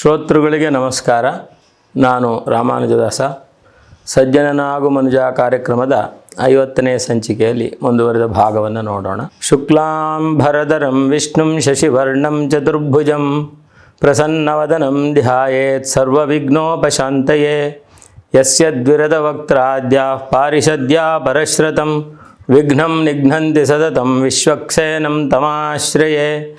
ಶ್ರೋತೃಗಳಿಗೆ ನಮಸ್ಕಾರ. ನಾನು ರಾಮಾನುಜದಾಸ. ಸಜ್ಜನನಾಗು ಮನುಜ ಕಾರ್ಯಕ್ರಮದ ಐವತ್ತನೇ ಸಂಚಿಕೆಯಲ್ಲಿ ಮುಂದುವರೆದ ಭಾಗವನ್ನು ನೋಡೋಣ. ಶುಕ್ಲಾಂ ಭರದರಂ ವಿಷ್ಣುಂ ಶಶಿವರ್ಣಂ ಚತುರ್ಭುಜಂ ಪ್ರಸನ್ನವದನಂ ಧ್ಯಾಯೇತ್ ಸರ್ವವಿಘ್ನೋಪಶಾಂತಯೇ. ಯಸ್ಯ ದ್ವಿರದವಕ್ತ್ರಾದ್ಯಾಃ ಪಾರಿಷದ್ಯಾ ಪರಶ್ರತಂ ವಿಘ್ನಂ ನಿಘ್ನಂತಿ ಸತತಂ ವಿಶ್ವಕ್ಸೇನಂ ತಮಾಶ್ರಯೇ.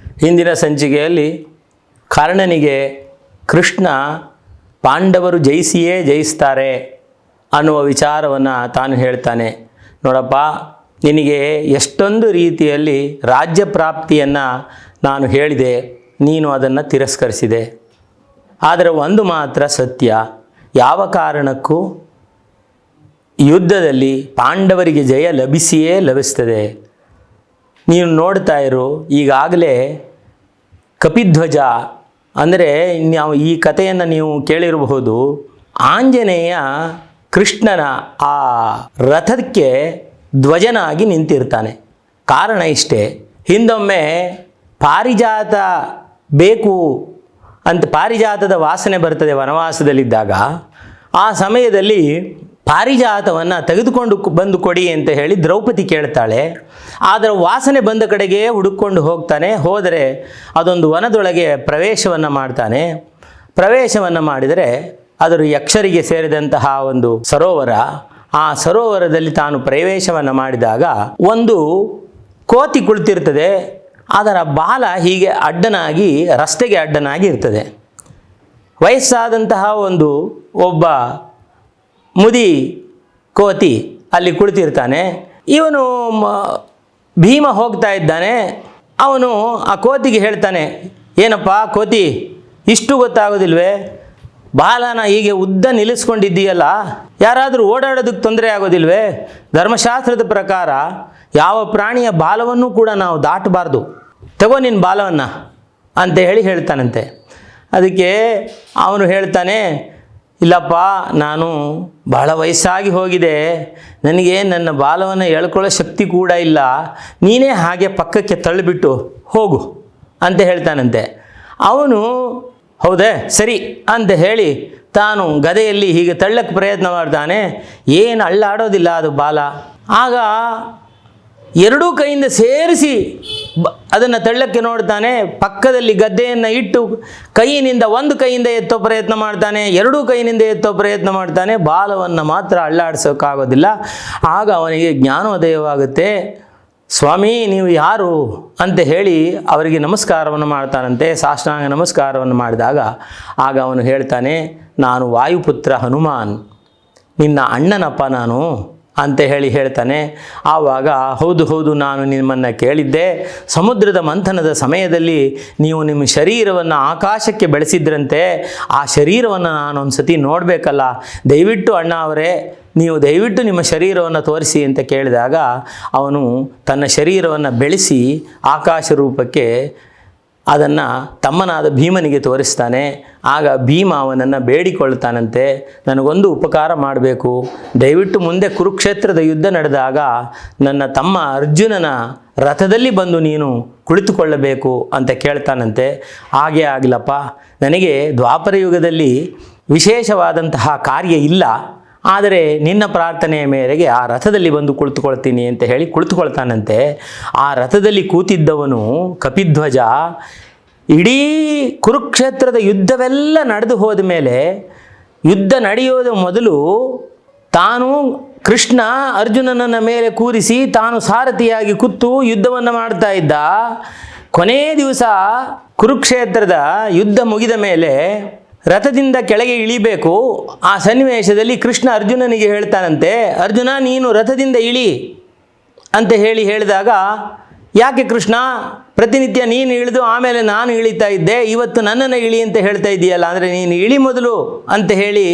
ಹಿಂದಿನ ಸಂಚಿಕೆಯಲ್ಲಿ ಕರ್ಣನಿಗೆ ಕೃಷ್ಣ ಪಾಂಡವರು ಜಯಿಸಿಯೇ ಜಯಿಸ್ತಾರೆ ಅನ್ನುವ ವಿಚಾರವನ್ನು ತಾನು ಹೇಳ್ತಾನೆ. ನೋಡಪ್ಪ, ನಿನಗೆ ಎಷ್ಟೊಂದು ರೀತಿಯಲ್ಲಿ ರಾಜ್ಯ ಪ್ರಾಪ್ತಿಯನ್ನು ನಾನು ಹೇಳಿದೆ, ನೀನು ಅದನ್ನು ತಿರಸ್ಕರಿಸಿದೆ. ಆದರೆ ಒಂದು ಮಾತ್ರ ಸತ್ಯ, ಯಾವ ಕಾರಣಕ್ಕೂ ಯುದ್ಧದಲ್ಲಿ ಪಾಂಡವರಿಗೆ ಜಯ ಲಭಿಸಿಯೇ ಲಭಿಸ್ತದೆ. ನೀನು ನೋಡ್ತಾ ಇರು, ಈಗಾಗಲೇ ಕಪಿಧ್ವಜ. ಅಂದರೆ ನಾವು ಈ ಕಥೆಯನ್ನು ನೀವು ಕೇಳಿರಬಹುದು. ಆಂಜನೇಯ ಕೃಷ್ಣನ ಆ ರಥಕ್ಕೆ ಧ್ವಜನಾಗಿ ನಿಂತಿರ್ತಾನೆ. ಕಾರಣ ಇಷ್ಟೇ. ಹಿಂದೊಮ್ಮೆ ಪಾರಿಜಾತ ಬೇಕು ಅಂತ ಪಾರಿಜಾತದ ವಾಸನೆ ಬರ್ತದೆ ವನವಾಸದಲ್ಲಿದ್ದಾಗ. ಆ ಸಮಯದಲ್ಲಿ ಪಾರಿಜಾತವನ್ನು ತೆಗೆದುಕೊಂಡು ಬಂದು ಕೊಡಿ ಅಂತ ಹೇಳಿ ದ್ರೌಪದಿ ಕೇಳ್ತಾಳೆ. ಆದರೆ ವಾಸನೆ ಬಂದ ಕಡೆಗೆ ಹುಡುಕೊಂಡು ಹೋಗ್ತಾನೆ. ಹೋದರೆ ಅದೊಂದು ವನದೊಳಗೆ ಪ್ರವೇಶವನ್ನು ಮಾಡ್ತಾನೆ. ಪ್ರವೇಶವನ್ನು ಮಾಡಿದರೆ ಅದರ ಯಕ್ಷರಿಗೆ ಸೇರಿದಂತಹ ಒಂದು ಸರೋವರ, ಆ ಸರೋವರದಲ್ಲಿ ತಾನು ಪ್ರವೇಶವನ್ನು ಮಾಡಿದಾಗ ಒಂದು ಕೋತಿ ಕುಳಿತಿರ್ತದೆ. ಅದರ ಬಾಲ ಹೀಗೆ ಅಡ್ಡನಾಗಿ, ರಸ್ತೆಗೆ ಅಡ್ಡನಾಗಿ ಇರ್ತದೆ. ವಯಸ್ಸಾದಂತಹ ಒಂದು ಒಬ್ಬ ಮುದಿ ಕೋತಿ ಅಲ್ಲಿ ಕುಳಿತಿರ್ತಾನೆ. ಇವನು ಭೀಮ ಹೋಗ್ತಾ ಇದ್ದಾನೆ. ಅವನು ಆ ಕೋತಿಗೆ ಹೇಳ್ತಾನೆ, ಏನಪ್ಪ ಕೋತಿ, ಇಷ್ಟು ಗೊತ್ತಾಗೋದಿಲ್ವೇ? ಬಾಲನ ಹೀಗೆ ಉದ್ದ ನಿಲ್ಲಿಸ್ಕೊಂಡಿದ್ದೀಯಲ್ಲ, ಯಾರಾದರೂ ಓಡಾಡೋದಕ್ಕೆ ತೊಂದರೆ ಆಗೋದಿಲ್ವೇ? ಧರ್ಮಶಾಸ್ತ್ರದ ಪ್ರಕಾರ ಯಾವ ಪ್ರಾಣಿಯ ಬಾಲವನ್ನು ಕೂಡ ನಾವು ದಾಟಬಾರ್ದು. ತಗೋ ನಿನ್ನ ಬಾಲವನ್ನು, ಅಂತ ಹೇಳಿ ಹೇಳ್ತಾನಂತೆ. ಅದಕ್ಕೆ ಅವನು ಹೇಳ್ತಾನೆ ಇಲ್ಲಪ್ಪ, ನಾನು ಬಹಳ ವಯಸ್ಸಾಗಿ ಹೋಗಿದೆ. ನನಗೆ ನನ್ನ ಬಾಲವನ್ನು ಎಳ್ಕೊಳ್ಳೋ ಶಕ್ತಿ ಕೂಡ ಇಲ್ಲ. ನೀನೇ ಹಾಗೆ ಪಕ್ಕಕ್ಕೆ ತಳ್ಳಿಬಿಟ್ಟು ಹೋಗು ಅಂತ ಹೇಳ್ತಾನಂತೆ. ಅವನು, ಹೌದೇ, ಸರಿ ಅಂತ ಹೇಳಿ ತಾನು ಗದೆಯಲ್ಲಿ ಹೀಗೆ ತಳ್ಳಕ್ಕೆ ಪ್ರಯತ್ನ ಮಾಡ್ತಾನೆ. ಏನು ಅಳ್ಳಾಡೋದಿಲ್ಲ ಅದು ಬಾಲ. ಆಗ ಎರಡೂ ಕೈಯಿಂದ ಸೇರಿಸಿ ಅದನ್ನು ತಳ್ಳಕ್ಕೆ ನೋಡ್ತಾನೆ, ಪಕ್ಕದಲ್ಲಿ ಗದ್ದೆಯನ್ನು ಇಟ್ಟು ಕೈಯಿನಿಂದ ಒಂದು ಕೈಯಿಂದ ಎತ್ತೋ ಪ್ರಯತ್ನ ಮಾಡ್ತಾನೆ, ಎರಡೂ ಕೈಯಿಂದ ಎತ್ತೋ ಪ್ರಯತ್ನ ಮಾಡ್ತಾನೆ, ಬಾಲವನ್ನು ಮಾತ್ರ ಅಳ್ಳಾಡಿಸೋಕ್ಕಾಗೋದಿಲ್ಲ ಆಗ ಅವನಿಗೆ ಜ್ಞಾನೋದಯವಾಗುತ್ತೆ, ಸ್ವಾಮಿ, ನೀವು ಯಾರು? ಅಂತ ಹೇಳಿ ಅವರಿಗೆ ನಮಸ್ಕಾರವನ್ನು ಮಾಡ್ತಾನಂತೆ. ಸಾಷ್ಟಾಂಗ ನಮಸ್ಕಾರವನ್ನು ಮಾಡಿದಾಗ ಆಗ ಅವನು ಹೇಳ್ತಾನೆ, ನಾನು ವಾಯುಪುತ್ರ ಹನುಮಾನ್. ನಿನ್ನ ಅಣ್ಣನಪ್ಪ ನಾನು. ಅಂತ ಹೇಳಿ ಹೇಳ್ತಾನೆ. ಆವಾಗ ಹೌದು ಹೌದು, ನಾನು ನಿಮ್ಮನ್ನು ಕೇಳಿದ್ದೆ. ಸಮುದ್ರದ ಮಂಥನದ ಸಮಯದಲ್ಲಿ ನೀವು ನಿಮ್ಮ ಶರೀರವನ್ನು ಆಕಾಶಕ್ಕೆ ಬೆಳೆಸಿದ್ರಂತೆ. ಆ ಶರೀರವನ್ನು ನಾನು ಒಂದು ಸತಿ ನೋಡಬೇಕಲ್ಲ. ದಯವಿಟ್ಟು ಅಣ್ಣ ಅವರೇ, ನೀವು ದಯವಿಟ್ಟು ನಿಮ್ಮ ಶರೀರವನ್ನು ತೋರಿಸಿ ಅಂತ ಕೇಳಿದಾಗ ಅವನು ತನ್ನ ಶರೀರವನ್ನು ಬೆಳೆಸಿ ಆಕಾಶ ರೂಪಕ್ಕೆ ಅದನ್ನು ತಮ್ಮನಾದ ಭೀಮನಿಗೆ ತೋರಿಸ್ತಾನೆ. ಆಗ ಭೀಮ ಅವನನ್ನು ಬೇಡಿಕೊಳ್ತಾನಂತೆ ನನಗೊಂದು ಉಪಕಾರ ಮಾಡಬೇಕು. ದಯವಿಟ್ಟು ಮುಂದೆ ಕುರುಕ್ಷೇತ್ರದ ಯುದ್ಧ ನಡೆದಾಗ ನನ್ನ ತಮ್ಮ ಅರ್ಜುನನ ರಥದಲ್ಲಿ ಬಂದು ನೀನು ಕುಳಿತುಕೊಳ್ಳಬೇಕು ಅಂತ ಕೇಳ್ತಾನಂತೆ. ಹಾಗೆ ಆಗಲಪ್ಪ. ನನಗೆ ದ್ವಾಪರ ಯುಗದಲ್ಲಿ ವಿಶೇಷವಾದಂತಹ ಕಾರ್ಯ ಇಲ್ಲ. ಆದರೆ ನಿನ್ನ ಪ್ರಾರ್ಥನೆಯ ಮೇರೆಗೆ ಆ ರಥದಲ್ಲಿ ಬಂದು ಕುಳಿತುಕೊಳ್ತೀನಿ ಅಂತ ಹೇಳಿ ಕುಳಿತುಕೊಳ್ತಾನಂತೆ. ಆ ರಥದಲ್ಲಿ ಕೂತಿದ್ದವನು ಕಪಿಧ್ವಜ, ಇಡೀ ಕುರುಕ್ಷೇತ್ರದ ಯುದ್ಧವೆಲ್ಲ ನಡೆದು ಹೋದ ಮೇಲೆ ಯುದ್ಧ ನಡೆಯೋದು ಮೊದಲು ತಾನು ಕೃಷ್ಣ ಅರ್ಜುನನನ್ನ ಮೇಲೆ ಕೂರಿಸಿ ತಾನು ಸಾರಥಿಯಾಗಿ ಕುತ್ತು ಯುದ್ಧವನ್ನು ಮಾಡ್ತಾ ಇದ್ದ. ಕೊನೆಯ ದಿವಸ ಕುರುಕ್ಷೇತ್ರದ ಯುದ್ಧ ಮುಗಿದ ಮೇಲೆ ರಥದಿಂದ ಕೆಳಗೆ ಇಳಿಬೇಕು. ಆ ಸನ್ನಿವೇಶದಲ್ಲಿ ಕೃಷ್ಣ ಅರ್ಜುನನಿಗೆ ಹೇಳ್ತಾನಂತೆ, ಅರ್ಜುನ, ನೀನು ರಥದಿಂದ ಇಳಿ ಅಂತ ಹೇಳಿ ಹೇಳಿದಾಗ, ಯಾಕೆ ಕೃಷ್ಣ, ಪ್ರತಿನಿತ್ಯ ನೀನು ಇಳಿದು ಆಮೇಲೆ ನಾನು ಇಳಿತಾ ಇದ್ದೆ, ಇವತ್ತು ನನ್ನನ್ನು ಇಳಿ ಅಂತ ಹೇಳ್ತಾ ಇದೆಯಲ್ಲ, ಅಂದರೆ ನೀನು ಇಳಿ ಮೊದಲು ಅಂತ ಹೇಳಿ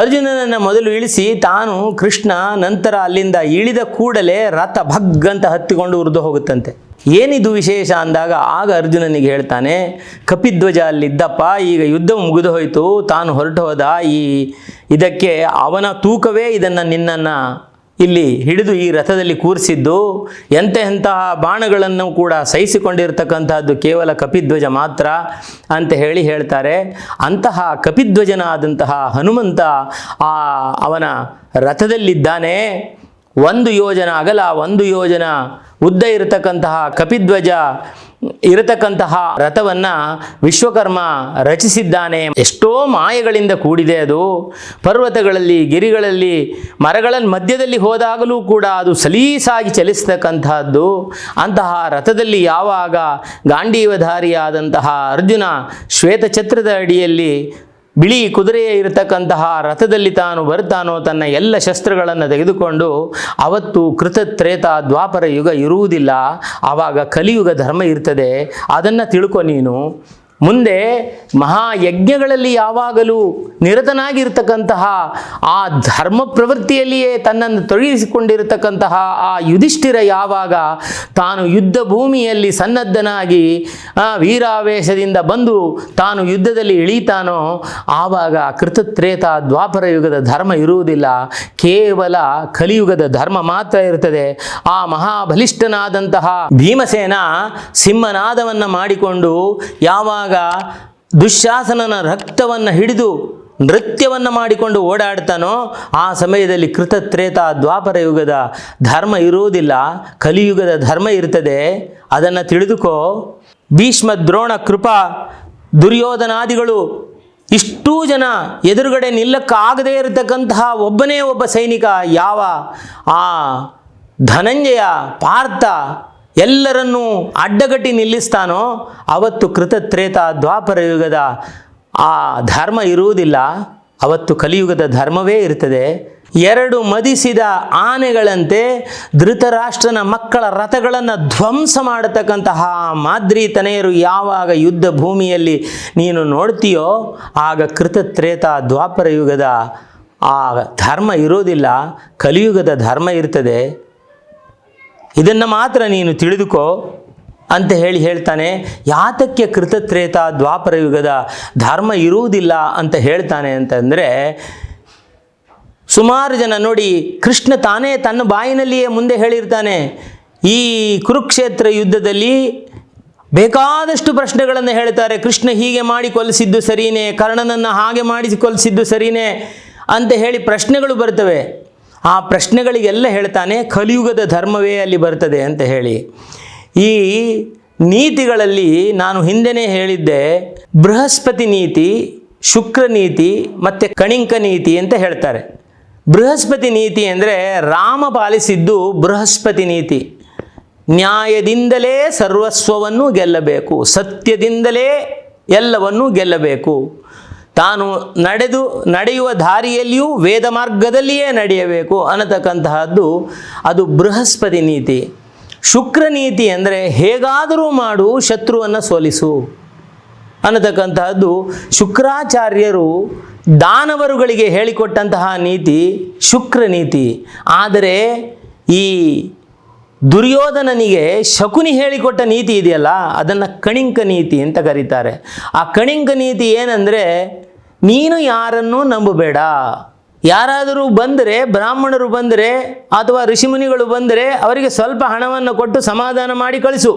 ಅರ್ಜುನನನ್ನು ಮೊದಲು ಇಳಿಸಿ, ತಾನು ಕೃಷ್ಣ ನಂತರ ಅಲ್ಲಿಂದ ಇಳಿದ ಕೂಡಲೇ ರಥ ಭಗ್ ಅಂತ ಹತ್ತಿಕೊಂಡು ಉರಿದು ಹೋಗುತ್ತಂತೆ. ಏನಿದು ವಿಶೇಷ ಅಂದಾಗ ಆಗ ಅರ್ಜುನನಿಗೆ ಹೇಳ್ತಾನೆ, ಕಪಿಧ್ವಜ ಅಲ್ಲಿದ್ದಪ್ಪ, ಈಗ ಯುದ್ಧ ಮುಗಿದು ಹೋಯಿತು, ತಾನು ಹೊರಟು ಹೋದ, ಈ ಇದಕ್ಕೆ ಅವನ ತೂಕವೇ ಇದನ್ನು ನಿನ್ನನ್ನು ಇಲ್ಲಿ ಹಿಡಿದು ಈ ರಥದಲ್ಲಿ ಕೂರಿಸಿದ್ದು ಎಂಥ ಎಂತಹ ಬಾಣಗಳನ್ನು ಕೂಡ ಸಹಿಸಿಕೊಂಡಿರ್ತಕ್ಕಂತಹದ್ದು ಕೇವಲ ಕಪಿಧ್ವಜ ಮಾತ್ರ, ಅಂತ ಹೇಳಿ ಹೇಳ್ತಾರೆ. ಅಂತಹ ಕಪಿಧ್ವಜನಾದಂತಹ ಹನುಮಂತ ಆ ಅವನ ರಥದಲ್ಲಿದ್ದಾನೆ. ಒಂದು ಯೋಜನ ಅಗಲ, ಒಂದು ಯೋಜನ ಉದ್ದ ಇರತಕ್ಕಂತಹ ಕಪಿಧ್ವಜ ಇರತಕ್ಕಂತಹ ರಥವನ್ನ ವಿಶ್ವಕರ್ಮ ರಚಿಸಿದ್ದಾನೆ. ಎಷ್ಟೋ ಮಾಯಗಳಿಂದ ಕೂಡಿದೆ ಅದು. ಪರ್ವತಗಳಲ್ಲಿ, ಗಿರಿಗಳಲ್ಲಿ ಮರಗಳ ಮಧ್ಯದಲ್ಲಿ ಹೋದಾಗಲೂ ಕೂಡ ಅದು ಸಲೀಸಾಗಿ ಚಲಿಸತಕ್ಕಂತಹದ್ದು. ಅಂತಹ ರಥದಲ್ಲಿ ಯಾವಾಗ ಗಾಂಡೀವಧಾರಿಯಾದಂತಹ ಅರ್ಜುನ ಶ್ವೇತಛತ್ರದ ಅಡಿಯಲ್ಲಿ ಬಿಳಿ ಕುದುರೆಯ ಇರತಕ್ಕಂತಹ ರಥದಲ್ಲಿ ತಾನು ಬರುತ್ತಾನೋ ತನ್ನ ಎಲ್ಲ ಶಸ್ತ್ರಗಳನ್ನು ತೆಗೆದುಕೊಂಡು ಅವತ್ತು ಕೃತ ತ್ರೇತ ದ್ವಾಪರ ಯುಗ ಇರುವುದಿಲ್ಲ. ಆವಾಗ ಕಲಿಯುಗ ಧರ್ಮ ಇರ್ತದೆ. ಅದನ್ನು ತಿಳ್ಕೊ ನೀನು. ಮುಂದೆ ಮಹಾಯಜ್ಞಗಳಲ್ಲಿ ಯಾವಾಗಲೂ ನಿರತನಾಗಿರ್ತಕ್ಕಂತಹ ಆ ಧರ್ಮ ಪ್ರವೃತ್ತಿಯಲ್ಲಿಯೇ ತನ್ನನ್ನು ತೊಡಗಿಸಿಕೊಂಡಿರತಕ್ಕಂತಹ ಆ ಯುಧಿಷ್ಠಿರ ಯಾವಾಗ ತಾನು ಯುದ್ಧ ಭೂಮಿಯಲ್ಲಿ ಸನ್ನದ್ಧನಾಗಿ ಆ, ವೀರಾವೇಶದಿಂದ ಬಂದು ತಾನು ಯುದ್ಧದಲ್ಲಿ ಇಳೀತಾನೋ ಆವಾಗ ಕೃತತ್ರೇತ ದ್ವಾಪರ ಯುಗದ ಧರ್ಮ ಇರುವುದಿಲ್ಲ. ಕೇವಲ ಕಲಿಯುಗದ ಧರ್ಮ ಮಾತ್ರ ಇರ್ತದೆ ಆ ಮಹಾಬಲಿಷ್ಠನಾದಂತಹ ಭೀಮಸೇನ ಸಿಂಹನಾದವನ್ನು ಮಾಡಿಕೊಂಡು ಯಾವಾಗ ದುಶ್ಯಾಸನನ ರಕ್ತವನ್ನು ಹಿಡಿದು ನೃತ್ಯವನ್ನು ಮಾಡಿಕೊಂಡು ಓಡಾಡ್ತಾನೋ, ಆ ಸಮಯದಲ್ಲಿ ಕೃತತ್ರೇತ ದ್ವಾಪರ ಯುಗದ ಧರ್ಮ ಇರುವುದಿಲ್ಲ, ಕಲಿಯುಗದ ಧರ್ಮ ಇರ್ತದೆ. ಅದನ್ನು ತಿಳಿದುಕೋ. ಭೀಷ್ಮ ದ್ರೋಣ ಕೃಪಾ ದುರ್ಯೋಧನಾದಿಗಳು ಇಷ್ಟೂ ಜನ ಎದುರುಗಡೆ ನಿಲ್ಲಕ್ಕಾಗದೇ ಇರತಕ್ಕಂತಹ ಒಬ್ಬನೇ ಒಬ್ಬ ಸೈನಿಕ ಯಾವ? ಆ ಧನಂಜಯ, ಪಾರ್ಥ ಎಲ್ಲರನ್ನೂ ಅಡ್ಡಗಟ್ಟಿ ನಿಲ್ಲಿಸ್ತಾನೋ ಅವತ್ತು ಕೃತತ್ರೇತ ದ್ವಾಪರ ಯುಗದ ಆ ಧರ್ಮ ಇರುವುದಿಲ್ಲ. ಅವತ್ತು ಕಲಿಯುಗದ ಧರ್ಮವೇ ಇರ್ತದೆ. ಎರಡು ಮದಿಸಿದ ಆನೆಗಳಂತೆ ಧೃತರಾಷ್ಟ್ರನ ಮಕ್ಕಳ ರಥಗಳನ್ನು ಧ್ವಂಸ ಮಾಡತಕ್ಕಂತಹ ಮಾದ್ರಿ ತನೆಯರು ಯಾವಾಗ ಯುದ್ಧ ಭೂಮಿಯಲ್ಲಿ ನೀನು ನೋಡ್ತೀಯೋ, ಆಗ ಕೃತತ್ರೇತ ದ್ವಾಪರ ಯುಗದ ಆ ಧರ್ಮ ಇರೋದಿಲ್ಲ ಕಲಿಯುಗದ ಧರ್ಮ ಇರ್ತದೆ. ಇದನ್ನು ಮಾತ್ರ ನೀನು ತಿಳಿದುಕೋ ಅಂತ ಹೇಳಿ ಹೇಳ್ತಾನೆ, ಯಾತಕ್ಕೆ ಕೃತತ್ರೇತ ದ್ವಾಪರ ಯುಗದ ಧರ್ಮ ಇರುವುದಿಲ್ಲ ಅಂತ ಹೇಳ್ತಾನೆ ಅಂತಂದರೆ, ಸುಮಾರು ಜನ ನೋಡಿ ಕೃಷ್ಣ ತಾನೇ ತನ್ನ ಬಾಯಿನಲ್ಲಿಯೇ ಮುಂದೆ ಹೇಳಿರ್ತಾನೆ, ಈ ಕುರುಕ್ಷೇತ್ರ ಯುದ್ಧದಲ್ಲಿ ಬೇಕಾದಷ್ಟು ಪ್ರಶ್ನೆಗಳನ್ನು ಹೇಳ್ತಾರೆ, ಕೃಷ್ಣ ಹೀಗೆ ಮಾಡಿ ಕೊಲಿಸಿದ್ದು ಸರಿಯೇ ಕರ್ಣನನ್ನು ಹಾಗೆ ಮಾಡಿ ಕೊಲಿಸಿದ್ದು ಸರಿಯೇ ಅಂತ ಹೇಳಿ ಪ್ರಶ್ನೆಗಳು ಬರ್ತವೆ. ಆ ಪ್ರಶ್ನೆಗಳಿಗೆಲ್ಲ ಹೇಳ್ತಾನೆ, ಕಲಿಯುಗದ ಧರ್ಮವೇ ಅಲ್ಲಿ ಬರ್ತದೆ ಅಂತ ಹೇಳಿ. ಈ ನೀತಿಗಳಲ್ಲಿ ನಾನು ಹಿಂದೆನೇ ಹೇಳಿದ್ದೆ, ಬೃಹಸ್ಪತಿ ನೀತಿ, ಶುಕ್ರ ನೀತಿ, ಮತ್ತು ಕಣಿಂಕ ನೀತಿ ಅಂತ ಹೇಳ್ತಾರೆ. ಬೃಹಸ್ಪತಿ ನೀತಿ ಅಂದರೆ ರಾಮ ಪಾಲಿಸಿದ್ದು ಬೃಹಸ್ಪತಿ ನೀತಿ. ನ್ಯಾಯದಿಂದಲೇ ಸರ್ವಸ್ವವನ್ನು ಗೆಲ್ಲಬೇಕು, ಸತ್ಯದಿಂದಲೇ ಎಲ್ಲವನ್ನೂ ಗೆಲ್ಲಬೇಕು. ತಾನು ನಡೆದು ನಡೆಯುವ ದಾರಿಯಲ್ಲಿಯೂ ವೇದ ಮಾರ್ಗದಲ್ಲಿಯೇ ನಡೆಯಬೇಕು ಅನ್ನತಕ್ಕಂತಹದ್ದು ಅದು ಬೃಹಸ್ಪತಿ ನೀತಿ. ಶುಕ್ರ ನೀತಿ ಅಂದರೆ ಹೇಗಾದರೂ ಮಾಡು, ಶತ್ರುವನ್ನು ಸೋಲಿಸು ಅನ್ನತಕ್ಕಂತಹದ್ದು ಶುಕ್ರಾಚಾರ್ಯರು ದಾನವರುಗಳಿಗೆ ಹೇಳಿಕೊಟ್ಟಂತಹ ನೀತಿ ಶುಕ್ರ ನೀತಿ. ಆದರೆ ಈ ದುರ್ಯೋಧನನಿಗೆ ಶಕುನಿ ಹೇಳಿಕೊಟ್ಟ ನೀತಿ ಇದೆಯಲ್ಲ, ಅದನ್ನು ಕಣಿಂಕ ನೀತಿ ಅಂತ ಕರೀತಾರೆ. ಆ ಕಣಿಂಕ ನೀತಿ ಏನಂದರೆ ನೀನು ಯಾರನ್ನೂ ನಂಬಬೇಡ. ಯಾರಾದರೂ ಬಂದರೆ, ಬ್ರಾಹ್ಮಣರು ಬಂದರೆ, ಅಥವಾ ಋಷಿಮುನಿಗಳು ಬಂದರೆ ಅವರಿಗೆ ಸ್ವಲ್ಪ ಹಣವನ್ನು ಕೊಟ್ಟು ಸಮಾಧಾನ ಮಾಡಿ ಕಳಿಸು.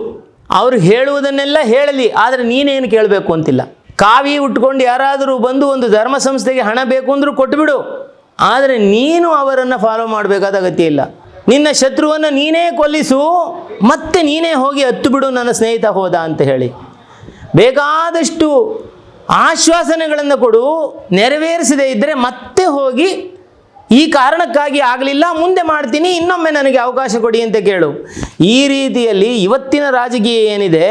ಅವರು ಹೇಳುವುದನ್ನೆಲ್ಲ ಹೇಳಲಿ, ಆದರೆ ನೀನೇನು ಕೇಳಬೇಕು ಅಂತಿಲ್ಲ. ಕಾವಿ ಉಟ್ಕೊಂಡು ಯಾರಾದರೂ ಬಂದು ಒಂದು ಧರ್ಮ ಸಂಸ್ಥೆಗೆ ಹಣ ಬೇಕು ಅಂದರೂ ಕೊಟ್ಟುಬಿಡು. ಆದರೆ ನೀನು ಅವರನ್ನು ಫಾಲೋ ಮಾಡಬೇಕಾದ ಅಗತ್ಯ ಇಲ್ಲ. ನಿನ್ನ ಶತ್ರುವನ್ನು ನೀನೇ ಕೊಲ್ಲಿಸು, ಮತ್ತೆ ನೀನೇ ಹೋಗಿ ಹತ್ತು ಬಿಡು ನನ್ನ ಸ್ನೇಹಿತ ಹೋದ ಅಂತ ಹೇಳಿ. ಬೇಕಾದಷ್ಟು ಆಶ್ವಾಸನೆಗಳನ್ನು ಕೊಡು, ನೆರವೇರಿಸದೇ ಇದ್ದರೆ ಮತ್ತೆ ಹೋಗಿ ಈ ಕಾರಣಕ್ಕಾಗಿ ಆಗಲಿಲ್ಲ, ಮುಂದೆ ಮಾಡ್ತೀನಿ, ಇನ್ನೊಮ್ಮೆ ನನಗೆ ಅವಕಾಶ ಕೊಡಿ ಅಂತ ಕೇಳು. ಈ ರೀತಿಯಲ್ಲಿ ಇವತ್ತಿನ ರಾಜಕೀಯ ಏನಿದೆ,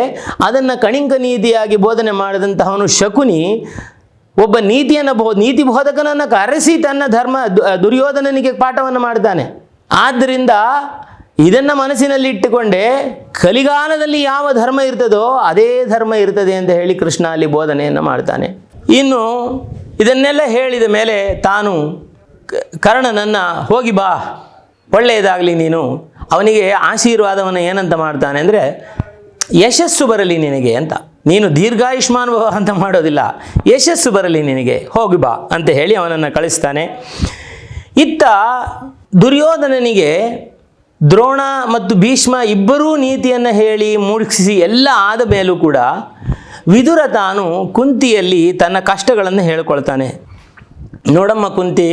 ಅದನ್ನು ಕಣಿಂಕ ನೀತಿಯಾಗಿ ಬೋಧನೆ ಮಾಡಿದಂತಹವನು ಶಕುನಿ, ಒಬ್ಬ ನೀತಿಯನ್ನು ಬೋ, ನೀತಿ ಬೋಧಕನನ್ನು ಕರೆಸಿ ತನ್ನ ಧರ್ಮ ದುರ್ಯೋಧನನಿಗೆ ಪಾಠವನ್ನು ಮಾಡ್ತಾನೆ. ಆದ್ದರಿಂದ ಇದನ್ನು ಮನಸ್ಸಿನಲ್ಲಿ ಇಟ್ಟುಕೊಂಡೇ ಕಲಿಗಾಲದಲ್ಲಿ ಯಾವ ಧರ್ಮ ಇರ್ತದೋ ಅದೇ ಧರ್ಮ ಇರ್ತದೆ ಅಂತ ಹೇಳಿ ಕೃಷ್ಣ ಅಲ್ಲಿ ಬೋಧನೆಯನ್ನು ಮಾಡ್ತಾನೆ. ಇನ್ನು ಇದನ್ನೆಲ್ಲ ಹೇಳಿದ ಮೇಲೆ ತಾನು ಕರ್ಣನನ್ನು ಹೋಗಿ ಬಾ, ಒಳ್ಳೆಯದಾಗಲಿ ನೀನು. ಅವನಿಗೆ ಆಶೀರ್ವಾದವನ್ನು ಏನಂತ ಮಾಡ್ತಾನೆ ಅಂದರೆ, ಯಶಸ್ಸು ಬರಲಿ ನಿನಗೆ ಅಂತ. ನೀನು ದೀರ್ಘಾಯುಷ್ಮಾನ್ ಅಂತ ಮಾಡೋದಿಲ್ಲ. ಯಶಸ್ಸು ಬರಲಿ ನಿನಗೆ, ಹೋಗಿ ಬಾ ಅಂತ ಹೇಳಿ ಅವನನ್ನು ಕಳಿಸ್ತಾನೆ. ಇತ್ತ ದುರ್ಯೋಧನನಿಗೆ ದ್ರೋಣ ಮತ್ತು ಭೀಷ್ಮ ಇಬ್ಬರೂ ನೀತಿಯನ್ನು ಹೇಳಿ ಮೂಡಿಸಿ ಎಲ್ಲ ಆದ ಮೇಲೂ ಕೂಡ ವಿದುರ ತಾನು ಕುಂತಿಯಲ್ಲಿ ತನ್ನ ಕಷ್ಟಗಳನ್ನು ಹೇಳ್ಕೊಳ್ತಾನೆ. ನೋಡಮ್ಮ ಕುಂತಿ,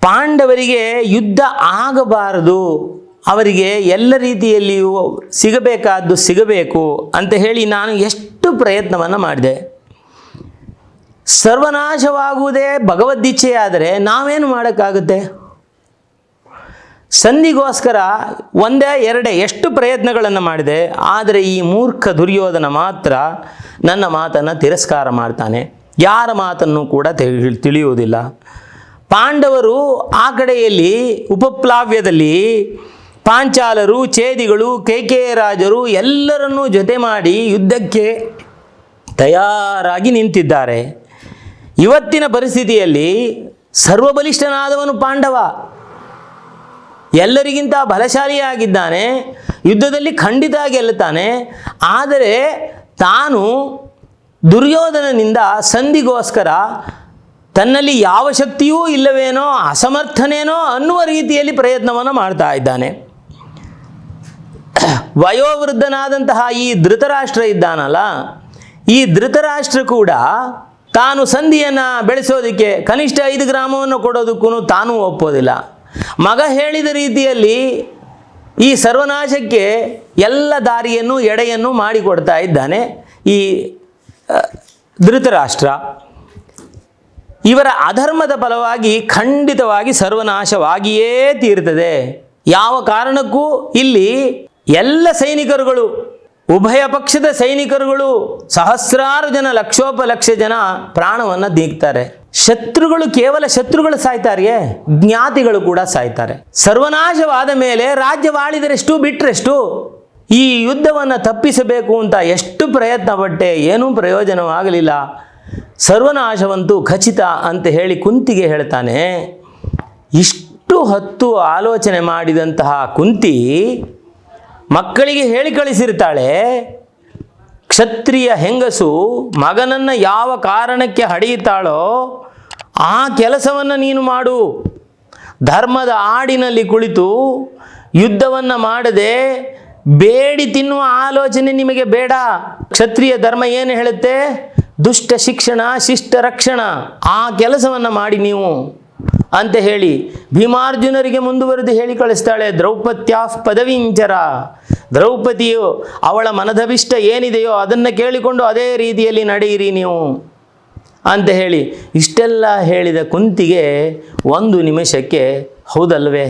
ಪಾಂಡವರಿಗೆ ಯುದ್ಧ ಆಗಬಾರದು, ಅವರಿಗೆ ಎಲ್ಲ ರೀತಿಯಲ್ಲಿಯೂ ಸಿಗಬೇಕಾದ್ದು ಸಿಗಬೇಕು ಅಂತ ಹೇಳಿ ನಾನು ಎಷ್ಟು ಪ್ರಯತ್ನವನ್ನು ಮಾಡಿದೆ. ಸರ್ವನಾಶವಾಗುವುದೇ ಭಗವದ್ದಿಚ್ಛೆಯಾದರೆ ನಾವೇನು ಮಾಡೋಕ್ಕಾಗುತ್ತೆ? ಸಂಧಿಗೋಸ್ಕರ ಒಂದೇ ಎರಡೇ ಎಷ್ಟು ಪ್ರಯತ್ನಗಳನ್ನು ಮಾಡಿದೆ, ಆದರೆ ಈ ಮೂರ್ಖ ದುರ್ಯೋಧನ ಮಾತ್ರ ನನ್ನ ಮಾತನ್ನು ತಿರಸ್ಕಾರ ಮಾಡ್ತಾನೆ. ಯಾರ ಮಾತನ್ನು ಕೂಡ ತಿಳಿ ತಿಳಿಯುವುದಿಲ್ಲ. ಪಾಂಡವರು ಆ ಕಡೆಯಲ್ಲಿ ಉಪಪ್ಲಾವ್ಯದಲ್ಲಿ ಪಾಂಚಾಲರು ಛೇದಿಗಳು ಕೆ ರಾಜರು ಎಲ್ಲರನ್ನೂ ಜೊತೆ ಮಾಡಿ ಯುದ್ಧಕ್ಕೆ ತಯಾರಾಗಿ ನಿಂತಿದ್ದಾರೆ. ಇವತ್ತಿನ ಪರಿಸ್ಥಿತಿಯಲ್ಲಿ ಸರ್ವಬಲಿಷ್ಠನಾದವನು ಪಾಂಡವ. ಎಲ್ಲರಿಗಿಂತ ಬಲಶಾಲಿಯಾಗಿದ್ದಾನೆ, ಯುದ್ಧದಲ್ಲಿ ಖಂಡಿತ ಗೆಲ್ಲುತ್ತಾನೆ ಆದರೆ ತಾನು ದುರ್ಯೋಧನನಿಂದ ಸಂಧಿಗೋಸ್ಕರ ತನ್ನಲ್ಲಿ ಯಾವ ಶಕ್ತಿಯೂ ಇಲ್ಲವೇನೋ, ಅಸಮರ್ಥನೇನೋ ಅನ್ನುವ ರೀತಿಯಲ್ಲಿ ಪ್ರಯತ್ನವನ್ನು ಮಾಡ್ತಾ ಇದ್ದಾನೆ. ವಯೋವೃದ್ಧನಾದಂತಹ ಈ ಧೃತರಾಷ್ಟ್ರ ಇದ್ದಾನಲ್ಲ, ಈ ಧೃತರಾಷ್ಟ್ರ ಕೂಡ ತಾನು ಸಂಧಿಯನ್ನು ಬೆಳೆಸೋದಕ್ಕೆ ಕನಿಷ್ಠ ಐದು ಗ್ರಾಮವನ್ನು ಕೊಡೋದಕ್ಕೂ ತಾನೂ ಒಪ್ಪೋದಿಲ್ಲ. ಮಗ ಹೇಳಿದ ರೀತಿಯಲ್ಲಿ ಈ ಸರ್ವನಾಶಕ್ಕೆ ಎಲ್ಲ ದಾರಿಯನ್ನು, ಎಡೆಯನ್ನು ಮಾಡಿಕೊಡ್ತಾ ಇದ್ದಾನೆ ಈ ಧೃತರಾಷ್ಟ್ರ. ಇವರ ಅಧರ್ಮದ ಫಲವಾಗಿ ಖಂಡಿತವಾಗಿ ಸರ್ವನಾಶವಾಗಿಯೇ ತೀರ್ತದೆ. ಯಾವ ಕಾರಣಕ್ಕೂ ಇಲ್ಲಿ ಎಲ್ಲ ಸೈನಿಕರುಗಳು, ಉಭಯ ಪಕ್ಷದ ಸೈನಿಕರುಗಳು, ಸಹಸ್ರಾರು ಜನ, ಲಕ್ಷೋಪಲಕ್ಷ ಜನ ಪ್ರಾಣವನ್ನು ದೀಗ್ತಾರೆ ಶತ್ರುಗಳು ಕೇವಲ ಶತ್ರುಗಳು ಸಾಯ್ತಾರೆಯೇ? ಜ್ಞಾತಿಗಳು ಕೂಡ ಸಾಯ್ತಾರೆ. ಸರ್ವನಾಶವಾದ ಮೇಲೆ ರಾಜ್ಯವಾಳಿದರೆಷ್ಟು ಬಿಟ್ಟರೆಷ್ಟು ಈ ಯುದ್ಧವನ್ನು ತಪ್ಪಿಸಬೇಕು ಅಂತ ಎಷ್ಟು ಪ್ರಯತ್ನ ಪಟ್ಟೆ ಏನೂ ಪ್ರಯೋಜನವಾಗಲಿಲ್ಲ. ಸರ್ವನಾಶವಂತೂ ಖಚಿತ ಅಂತ ಹೇಳಿ ಕುಂತಿಗೆ ಹೇಳ್ತಾನೆ. ಇಷ್ಟು ಹತ್ತು ಆಲೋಚನೆ ಮಾಡಿದಂತಹ ಕುಂತಿ ಮಕ್ಕಳಿಗೆ ಹೇಳಿ ಕಳಿಸಿರ್ತಾಳೆ. ಕ್ಷತ್ರಿಯ ಹೆಂಗಸು ಮಗನನ್ನು ಯಾವ ಕಾರಣಕ್ಕೆ ಹಡೆಯುತ್ತಾಳೋ ಆ ಕೆಲಸವನ್ನು ನೀನು ಮಾಡು. ಧರ್ಮದ ಆಡಿನಲ್ಲಿ ಕುಳಿತು ಯುದ್ಧವನ್ನು ಮಾಡದೆ ಬೇಡಿ ತಿನ್ನುವ ಆಲೋಚನೆ ನಿಮಗೆ ಬೇಡ. ಕ್ಷತ್ರಿಯ ಧರ್ಮ ಏನು ಹೇಳುತ್ತೆ? ದುಷ್ಟ ಶಿಕ್ಷಣ, ಶಿಷ್ಟ ರಕ್ಷಣ. ಆ ಕೆಲಸವನ್ನು ಮಾಡಿ ನೀವು. ಅಂತ ಹೇಳಿ ಭೀಮಾರ್ಜುನರಿಗೆ ಮುಂದುವರೆದು ಹೇಳಿ ಕಳಿಸ್ತಾಳೆ ದ್ರೌಪದ್ಯಾಫ್ ಪದವಿಂಚರ. ದ್ರೌಪದಿಯು ಅವಳ ಮನದಭಿಷ್ಟ ಏನಿದೆಯೋ ಅದನ್ನು ಕೇಳಿಕೊಂಡು ಅದೇ ರೀತಿಯಲ್ಲಿ ನಡೆಯಿರಿ ನೀವು ಅಂತ ಹೇಳಿ ಇಷ್ಟೆಲ್ಲ ಹೇಳಿದ ಕುಂತಿಗೆ ಒಂದು ನಿಮಿಷಕ್ಕೆ, ಹೌದಲ್ವೇ?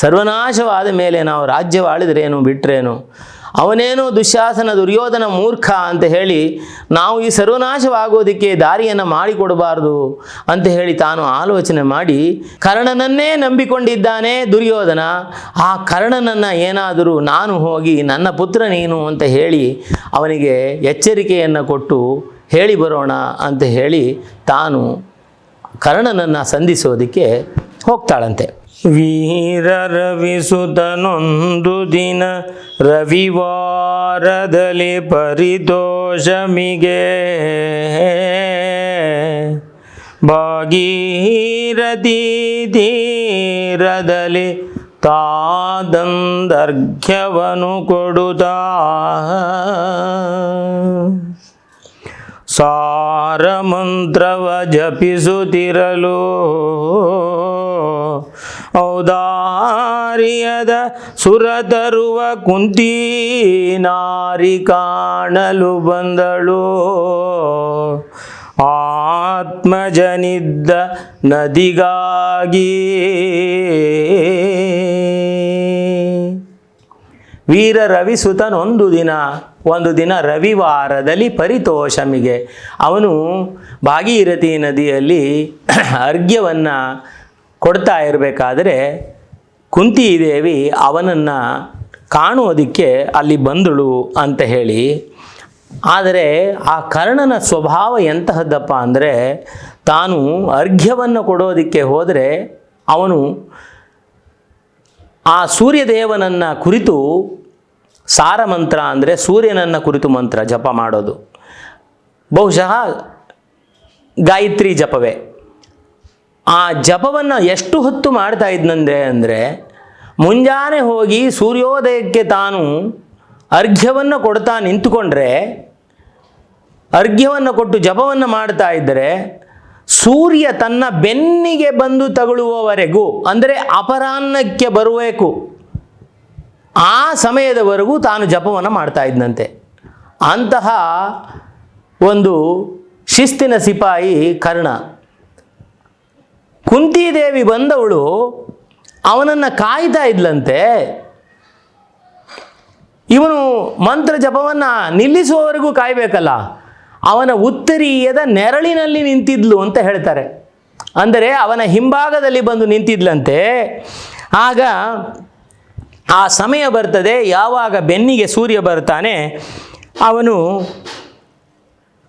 ಸರ್ವನಾಶವಾದ ಮೇಲೆ ನಾವು ರಾಜ್ಯವಾಳಿದ್ರೇನು, ಬಿಟ್ರೇನು? ಅವನೇನು ದುಶ್ಯಾಸನ ದುರ್ಯೋಧನ ಮೂರ್ಖ ಅಂತ ಹೇಳಿ ನಾವು ಈ ಸರ್ವನಾಶವಾಗೋದಕ್ಕೆ ದಾರಿಯನ್ನು ಮಾಡಿಕೊಡಬಾರ್ದು ಅಂತ ಹೇಳಿ ತಾನು ಆಲೋಚನೆ ಮಾಡಿ ಕರ್ಣನನ್ನೇ ನಂಬಿಕೊಂಡಿದ್ದಾನೆ ದುರ್ಯೋಧನ. ಆ ಕರ್ಣನನ್ನು ಏನಾದರೂ ನಾನು ಹೋಗಿ ನನ್ನ ಪುತ್ರ ನೀನು ಅಂತ ಹೇಳಿ ಅವನಿಗೆ ಎಚ್ಚರಿಕೆಯನ್ನು ಕೊಟ್ಟು ಹೇಳಿ ಬರೋಣ ಅಂತ ಹೇಳಿ ತಾನು ಕರ್ಣನನ್ನು ಸಂಧಿಸೋದಕ್ಕೆ ಹೋಗ್ತಾಳಂತೆ. ವೀರ ರವಿಸುತನೊಂದು ದಿನ ರವಿವಾರದಲ್ಲಿ ಪರಿತೋಷಮಿಗೆ. ಭಾಗೀರಥಿ ತೀರದಲ್ಲಿ ತಾದಂದರ್ಘ್ಯವನ್ನು ಸಾರ ಮಂತ್ರವ ಜಪಿಸುತ್ತಿರಲು ಔದಾರ್ಯದ ಸುರ ತರುವ ಕುಂತಿ ನಾರಿ ಕಾಣಲು ಬಂದಳು. ಆತ್ಮಜನಿದ್ದ ನದಿಗಾಗಿ ವೀರ ರವಿಸುತನೊಂದು ದಿನ, ಒಂದು ದಿನ ರವಿವಾರದಲ್ಲಿ ಪರಿತೋಷಮಿಗೆ. ಅವನು ಭಾಗೀರಥಿ ನದಿಯಲ್ಲಿ ಅರ್ಘ್ಯವನ್ನು ಕೊಡ್ತಾ ಇರಬೇಕಾದ್ರೆ ಕುಂತಿದೇವಿ ಅವನನ್ನು ಕಾಣುವುದಕ್ಕೆ ಅಲ್ಲಿ ಬಂದಳು ಅಂತ ಹೇಳಿ. ಆದರೆ ಆ ಕರ್ಣನ ಸ್ವಭಾವ ಎಂತಹದ್ದಪ್ಪ ಅಂದರೆ ತಾನು ಅರ್ಘ್ಯವನ್ನು ಕೊಡೋದಕ್ಕೆ ಹೋದರೆ ಅವನು ಆ ಸೂರ್ಯದೇವನನ್ನು ಕುರಿತು ಸಾರ ಮಂತ್ರ ಅಂದರೆ ಸೂರ್ಯನನ್ನು ಕುರಿತು ಮಂತ್ರ ಜಪ ಮಾಡೋದು. ಬಹುಶಃ ಗಾಯತ್ರಿ ಜಪವೇ. ಆ ಜಪವನ್ನು ಎಷ್ಟು ಹೊತ್ತು ಮಾಡ್ತಾ ಇದ್ನಂದೆ ಅಂದರೆ ಮುಂಜಾನೆ ಹೋಗಿ ಸೂರ್ಯೋದಯಕ್ಕೆ ತಾನು ಅರ್ಘ್ಯವನ್ನು ಕೊಡ್ತಾ ನಿಂತುಕೊಂಡ್ರೆ, ಅರ್ಘ್ಯವನ್ನು ಕೊಟ್ಟು ಜಪವನ್ನು ಮಾಡ್ತಾ ಇದ್ದರೆ ಸೂರ್ಯ ತನ್ನ ಬೆನ್ನಿಗೆ ಬಂದು ತಗುಲುವವರೆಗೂ, ಅಂದರೆ ಅಪರಾಹ್ನಕ್ಕೆ ಬರಬೇಕು ಆ ಸಮಯದವರೆಗೂ ತಾನು ಜಪವನ್ನು ಮಾಡ್ತಾ ಇದ್ದಂತೆ ಅಂತಹ ಒಂದು ಶಿಸ್ತಿನ ಸಿಪಾಯಿ ಕರ್ಣ. ಕುಂತಿದೇವಿ ಬಂದವಳು ಅವನನ್ನು ಕಾಯ್ತಾ ಇದ್ಲಂತೆ. ಇವನು ಮಂತ್ರ ಜಪವನ್ನು ನಿಲ್ಲಿಸುವವರೆಗೂ ಕಾಯಬೇಕಲ್ಲ. ಅವನ ಉತ್ತರೀಯದ ನೆರಳಿನಲ್ಲಿ ನಿಂತಿದ್ಲು ಅಂತ ಹೇಳ್ತಾರೆ. ಅಂದರೆ ಅವನ ಹಿಂಭಾಗದಲ್ಲಿ ಬಂದು ನಿಂತಿದ್ಲಂತೆ. ಆಗ ಆ ಸಮಯ ಬರ್ತದೆ, ಯಾವಾಗ ಬೆನ್ನಿಗೆ ಸೂರ್ಯ ಬರ್ತಾನೆ, ಅವನು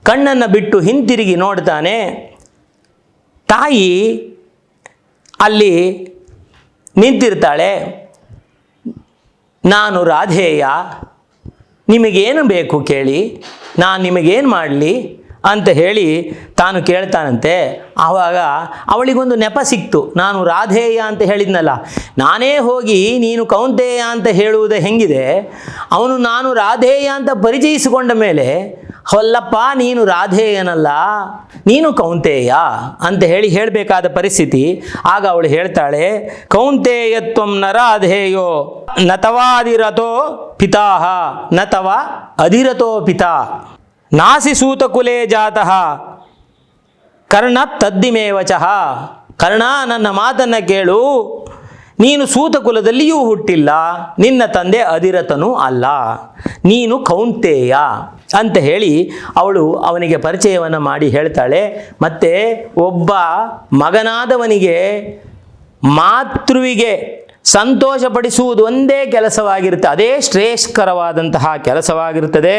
ಕಣ್ಣನ್ನು ಬಿಟ್ಟು ಹಿಂತಿರುಗಿ ನೋಡ್ತಾನೆ. ತಾಯಿ ಅಲ್ಲಿ ನಿಂತಿರ್ತಾಳೆ. ನಾನು ರಾಧೇಯ, ನಿಮಗೇನು ಬೇಕು ಕೇಳಿ? ನಾನು ನಿಮಗೇನು ಮಾಡಲಿ? ಅಂತ ಹೇಳಿ ತಾನು ಕೇಳ್ತಾನಂತೆ. ಆವಾಗ ಅವಳಿಗೊಂದು ನೆಪ ಸಿಕ್ತು. ನಾನು ರಾಧೇಯ ಅಂತ ಹೇಳಿದ್ನಲ್ಲ. ನಾನೇ ಹೋಗಿ ನೀನು ಕೌಂತೇಯ ಅಂತ ಹೇಳುವುದು ಹೆಂಗಿದೆ? ಅವನು ನಾನು ರಾಧೇಯ ಅಂತ ಪರಿಚಯಿಸಿಕೊಂಡ ಮೇಲೆ ಹೊಲ್ಲಪ್ಪ, ನೀನು ರಾಧೇಯನಲ್ಲ ನೀನು ಕೌಂತೇಯ ಅಂತ ಹೇಳಿ ಹೇಳಬೇಕಾದ ಪರಿಸ್ಥಿತಿ. ಆಗ ಅವಳು ಹೇಳ್ತಾಳೆ, ಕೌಂತೇಯತ್ವಂ ರಾಧೇಯೋ, ನತವಾದಿರತೋ ಪಿತಾಹ, ನತವ ಅಧಿರತೋ ಪಿತಾ ನಾಸಿ ಸೂತಕುಲೇ ಜಾತಃ, ಕರ್ಣ ತದ್ದಿಮೇವಚಃ. ಕರ್ಣ, ನನ್ನ ಮಾತನ್ನು ಕೇಳು, ನೀನು ಸೂತಕುಲದಲ್ಲಿಯೂ ಹುಟ್ಟಿಲ್ಲ, ನಿನ್ನ ತಂದೆ ಅಧಿರಥನೂ ಅಲ್ಲ, ನೀನು ಕೌಂತೇಯ. ಅಂತ ಹೇಳಿ ಅವಳು ಅವನಿಗೆ ಪರಿಚಯವನ್ನು ಮಾಡಿ ಹೇಳ್ತಾಳೆ. ಮತ್ತೆ ಒಬ್ಬ ಮಗನಾದವನಿಗೆ ಮಾತೃವಿಗೆ ಸಂತೋಷಪಡಿಸುವುದು ಒಂದೇ ಕೆಲಸವಾಗಿರುತ್ತೆ. ಅದೇ ಶ್ರೇಷ್ಠಕರವಾದಂತಹ ಕೆಲಸವಾಗಿರುತ್ತದೆ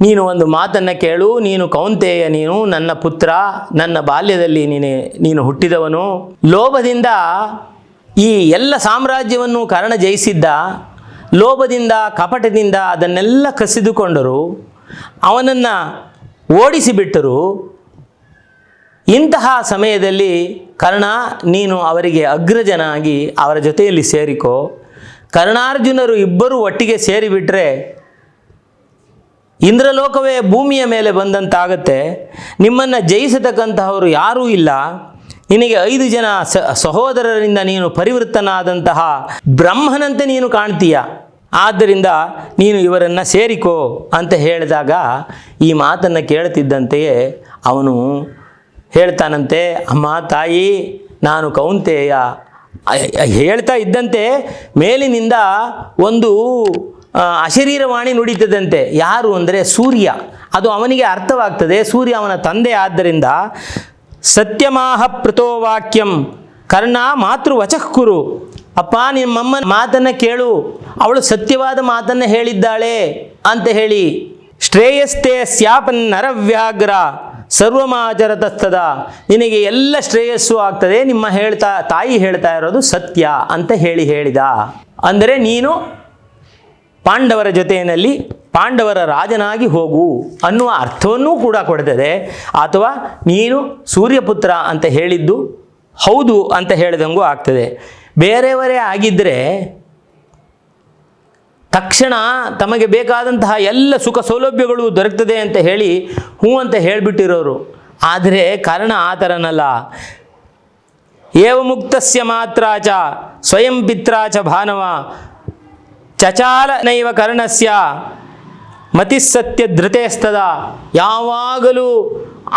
ನೀನು ಒಂದು ಮಾತನ್ನು ಕೇಳು. ನೀನು ಕೌಂತೆಯ, ನೀನು ನನ್ನ ಪುತ್ರ, ನನ್ನ ಬಾಲ್ಯದಲ್ಲಿ ನೀನು ನೀನು ಹುಟ್ಟಿದವನು. ಲೋಭದಿಂದ ಈ ಎಲ್ಲ ಸಾಮ್ರಾಜ್ಯವನ್ನು ಕರ್ಣ ಜಯಿಸಿದ್ದ ಲೋಭದಿಂದ, ಕಪಟದಿಂದ ಅದನ್ನೆಲ್ಲ ಕಸಿದುಕೊಂಡರು, ಅವನನ್ನು ಓಡಿಸಿಬಿಟ್ಟರು ಇಂತಹ ಸಮಯದಲ್ಲಿ, ಕರ್ಣ, ನೀನು ಅವರಿಗೆ ಅಗ್ರಜನಾಗಿ ಅವರ ಜೊತೆಯಲ್ಲಿ ಸೇರಿಕೋ. ಕರ್ಣಾರ್ಜುನರು ಇಬ್ಬರು ಒಟ್ಟಿಗೆ ಸೇರಿಬಿಟ್ರೆ, ಇಂದ್ರಲೋಕವೇ ಭೂಮಿಯ ಮೇಲೆ ಬಂದಂತಾಗತ್ತೆ. ನಿಮ್ಮನ್ನು ಜಯಿಸತಕ್ಕಂತಹವರು ಯಾರೂ ಇಲ್ಲ. ನಿನಗೆ ಐದು ಜನ ಸಹೋದರರಿಂದ ನೀನು ಪರಿವೃತ್ತನಾದಂತಹ ಬ್ರಹ್ಮನಂತೆ ನೀನು ಕಾಣ್ತೀಯ. ಆದ್ದರಿಂದ ನೀನು ಇವರನ್ನು ಸೇರಿಕೋ ಅಂತ ಹೇಳಿದಾಗ ಈ ಮಾತನ್ನು ಕೇಳ್ತಿದ್ದಂತೆಯೇ ಅವನು ಹೇಳ್ತಾನಂತೆ, ಅಮ್ಮ, ತಾಯಿ, ನಾನು ಕೌಂತೆಯ. ಹೇಳ್ತಾ ಇದ್ದಂತೆ ಮೇಲಿನಿಂದ ಒಂದು ಅಶರೀರವಾಣಿ ನುಡಿತದಂತೆ. ಯಾರು ಅಂದರೆ ಸೂರ್ಯ. ಅದು ಅವನಿಗೆ ಅರ್ಥವಾಗ್ತದೆ. ಸೂರ್ಯ ಅವನ ತಂದೆ ಆದ್ದರಿಂದ ಸತ್ಯಮಾಹ ವಾಕ್ಯಂ. ಕರ್ಣ ಮಾತೃವಚಃ ಕುರು. ಅಪ್ಪ ನಿಮ್ಮಮ್ಮ ಮಾತನ್ನು ಕೇಳು. ಅವಳು ಸತ್ಯವಾದ ಮಾತನ್ನು ಹೇಳಿದ್ದಾಳೆ ಅಂತ ಹೇಳಿ. ಶ್ರೇಯಸ್ತೆ ಸ್ಯಾಪನ್ ನರವ್ಯಾಗ್ರ ಸರ್ವಮಾಚರತಸ್ತದ ನಿನಗೆ ಎಲ್ಲ ಶ್ರೇಯಸ್ಸು ಆಗ್ತದೆ. ನಿಮ್ಮ ಹೇಳ್ತಾ, ತಾಯಿ ಹೇಳ್ತಾ ಇರೋದು ಸತ್ಯ ಅಂತ ಹೇಳಿ ಹೇಳಿದ. ಅಂದರೆ ನೀನು ಪಾಂಡವರ ಜೊತೆಯಲ್ಲಿ ಪಾಂಡವರ ರಾಜನಾಗಿ ಹೋಗು ಅನ್ನುವ ಅರ್ಥವನ್ನೂ ಕೂಡ ಕೊಡ್ತದೆ ಅಥವಾ ನೀನು ಸೂರ್ಯಪುತ್ರ ಅಂತ ಹೇಳಿದ್ದು ಹೌದು ಅಂತ ಹೇಳಿದಂಗೂ ಆಗ್ತದೆ. ಬೇರೆಯವರೇ ಆಗಿದ್ದರೆ ತಕ್ಷಣ ತಮಗೆ ಬೇಕಾದಂತಹ ಎಲ್ಲ ಸುಖ ಸೌಲಭ್ಯಗಳು ದೊರಕ್ತದೆ ಅಂತ ಹೇಳಿ ಹ್ಞೂ ಅಂತ ಹೇಳಿಬಿಟ್ಟಿರೋರು. ಆದರೆ ಕಾರಣ ಆ ಥರನಲ್ಲ ಏವಮುಕ್ತಸ್ಯ ಮಾತ್ರ ಚ ಸ್ವಯಂ ಪಿತ್ರ ಚ ಭಾನವ. ಚಚಾಲ ನೈವ ಕರ್ಣಸ್ಯ. ಮತಿಸತ್ಯ ಧೃತೆಸ್ತದ ಯಾವಾಗಲೂ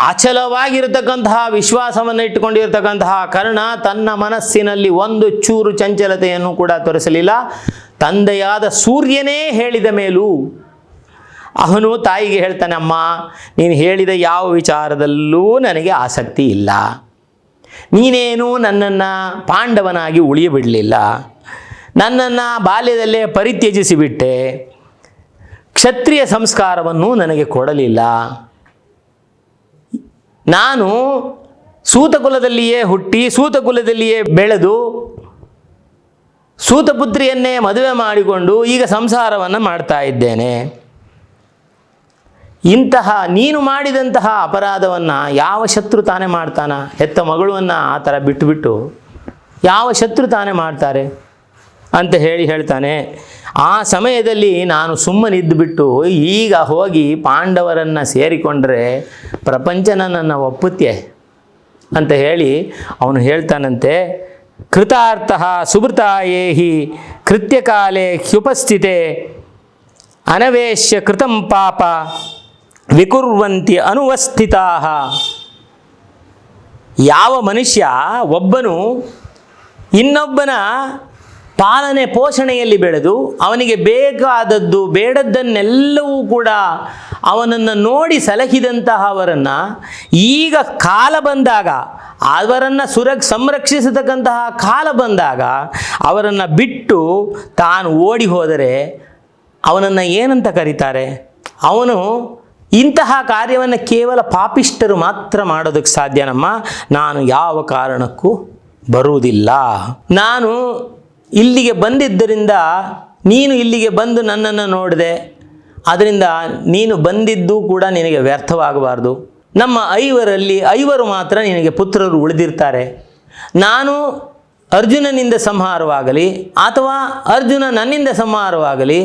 ಅಚಲವಾಗಿರತಕ್ಕಂತಹ ವಿಶ್ವಾಸವನ್ನು ಇಟ್ಟುಕೊಂಡಿರತಕ್ಕಂತಹ ಕರ್ಣ ತನ್ನ ಮನಸ್ಸಿನಲ್ಲಿ ಒಂದು ಚೂರು ಚಂಚಲತೆಯನ್ನು ಕೂಡ ತೋರಿಸಲಿಲ್ಲ. ತಂದೆಯಾದ ಸೂರ್ಯನೇ ಹೇಳಿದ ಮೇಲೂ ಅವನು ತಾಯಿಗೆ ಹೇಳ್ತಾನೆ, ಅಮ್ಮ, ನೀನು ಹೇಳಿದ ಯಾವ ವಿಚಾರದಲ್ಲೂ ನನಗೆ ಆಸಕ್ತಿ ಇಲ್ಲ. ನೀನೇನು ನನ್ನನ್ನು ಪಾಂಡವನಾಗಿ ಉಳಿಯಬಿಡಲಿಲ್ಲ. ನನ್ನನ್ನು ಬಾಲ್ಯದಲ್ಲೇ ಪರಿತ್ಯಜಿಸಿಬಿಟ್ಟೆ. ಕ್ಷತ್ರಿಯ ಸಂಸ್ಕಾರವನ್ನು ನನಗೆ ಕೊಡಲಿಲ್ಲ. ನಾನು ಸೂತಕುಲದಲ್ಲಿಯೇ ಹುಟ್ಟಿ ಸೂತಕುಲದಲ್ಲಿಯೇ ಬೆಳೆದು ಸೂತಪುತ್ರಿಯನ್ನೇ ಮದುವೆ ಮಾಡಿಕೊಂಡು ಈಗ ಸಂಸಾರವನ್ನು ಮಾಡ್ತಾ ಇದ್ದೇನೆ. ಇಂತಹ ನೀನು ಮಾಡಿದಂತಹ ಅಪರಾಧವನ್ನು ಯಾವ ಶತ್ರು ತಾನೇ ಮಾಡ್ತಾನ? ಹೆತ್ತ ಮಗಳನ್ನು ಆ ಥರ ಬಿಟ್ಟುಬಿಟ್ಟು ಯಾವ ಶತ್ರು ತಾನೇ ಮಾಡ್ತಾರೆ? ಅಂತ ಹೇಳಿ ಹೇಳ್ತಾನೆ ಆ ಸಮಯದಲ್ಲಿ ನಾನು ಸುಮ್ಮನಿದ್ದು ಬಿಟ್ಟು ಈಗ ಹೋಗಿ ಪಾಂಡವರನ್ನು ಸೇರಿಕೊಂಡ್ರೆ ಪ್ರಪಂಚ ನನ್ನನ್ನು ಒಪ್ಪುತ್ತೆ ಅಂತ ಹೇಳಿ ಅವನು ಹೇಳ್ತಾನಂತೆ, ಕೃತಾರ್ಥ ಸುಭೃತಾಯೇಹಿ ಕೃತ್ಯಕಾಲೆ ಹ್ಯುಪಸ್ಥಿತೆ, ಅನವೇಶ್ಯ ಕೃತಂ ಪಾಪ ವಿಕುರ್ವಂತಿ ಅನುವಸ್ಥಿತಾ. ಯಾವ ಮನುಷ್ಯ ಒಬ್ಬನು ಇನ್ನೊಬ್ಬನ ಪಾಲನೆ ಪೋಷಣೆಯಲ್ಲಿ ಬೆಳೆದು ಅವನಿಗೆ ಬೇಕಾದದ್ದು ಬೇಡದ್ದನ್ನೆಲ್ಲವೂ ಕೂಡ ಅವನನ್ನು ನೋಡಿ ಸಲಹಿದಂತಹವರನ್ನು ಈಗ ಕಾಲ ಬಂದಾಗ, ಅವರನ್ನು ಸುರಕ್ಷ ಸಂರಕ್ಷಿಸತಕ್ಕಂತಹ ಕಾಲ ಬಂದಾಗ ಅವರನ್ನು ಬಿಟ್ಟು ತಾನು ಓಡಿ ಹೋದರೆ ಅವನನ್ನು ಏನಂತ ಕರೀತಾರೆ? ಅವನು ಇಂತಹ ಕಾರ್ಯವನ್ನು ಕೇವಲ ಪಾಪಿಷ್ಟರು ಮಾತ್ರ ಮಾಡೋದಕ್ಕೆ ಸಾಧ್ಯನಮ್ಮ. ನಾನು ಯಾವ ಕಾರಣಕ್ಕೂ ಬರುವುದಿಲ್ಲ. ನಾನು ಇಲ್ಲಿಗೆ ಬಂದಿದ್ದರಿಂದ ನೀನು ಇಲ್ಲಿಗೆ ಬಂದು ನನ್ನನ್ನು ನೋಡಿದೆ. ಅದರಿಂದ ನೀನು ಬಂದಿದ್ದು ಕೂಡ ನಿನಗೆ ವ್ಯರ್ಥವಾಗಬಾರ್ದು. ನಮ್ಮ ಐವರಲ್ಲಿ ಐವರು ಮಾತ್ರ ನಿನಗೆ ಪುತ್ರರು ಉಳಿದಿರ್ತಾರೆ. ನಾನು ಅರ್ಜುನನಿಂದ ಸಂಹಾರವಾಗಲಿ ಅಥವಾ ಅರ್ಜುನ ನನ್ನಿಂದ ಸಂಹಾರವಾಗಲಿ,